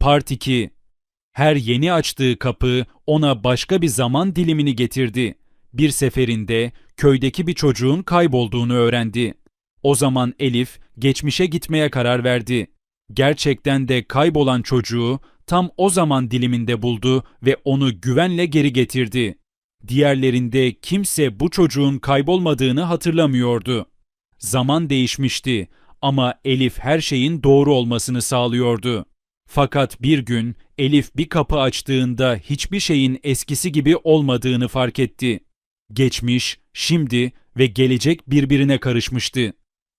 Part 2 Her yeni açtığı kapı ona başka bir zaman dilimini getirdi. Bir seferinde köydeki bir çocuğun kaybolduğunu öğrendi. O zaman Elif geçmişe gitmeye karar verdi. Gerçekten de kaybolan çocuğu tam o zaman diliminde buldu ve onu güvenle geri getirdi. Diğerlerinde kimse bu çocuğun kaybolmadığını hatırlamıyordu. Zaman değişmişti ama Elif her şeyin doğru olmasını sağlıyordu. Fakat bir gün Elif bir kapı açtığında hiçbir şeyin eskisi gibi olmadığını fark etti. Geçmiş, şimdi ve gelecek birbirine karışmıştı.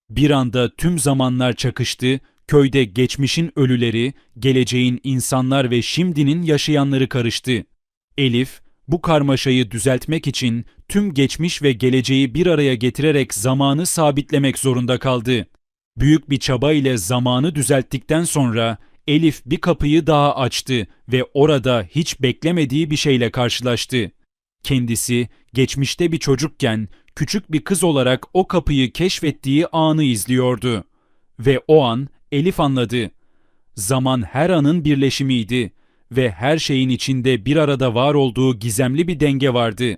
Bir anda tüm zamanlar çakıştı, köyde geçmişin ölüleri, geleceğin insanlar ve şimdinin yaşayanları karıştı. Elif, bu karmaşayı düzeltmek için tüm geçmiş ve geleceği bir araya getirerek zamanı sabitlemek zorunda kaldı. Büyük bir çaba ile zamanı düzelttikten sonra Elif bir kapıyı daha açtı ve orada hiç beklemediği bir şeyle karşılaştı. Kendisi geçmişte bir çocukken küçük bir kız olarak o kapıyı keşfettiği anı izliyordu. Ve o an Elif anladı. Zaman her anın birleşimiydi ve her şeyin içinde bir arada var olduğu gizemli bir denge vardı.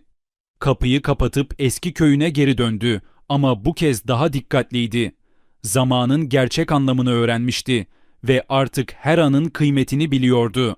Kapıyı kapatıp eski köyüne geri döndü ama bu kez daha dikkatliydi. Zamanın gerçek anlamını öğrenmişti ve artık her anın kıymetini biliyordu.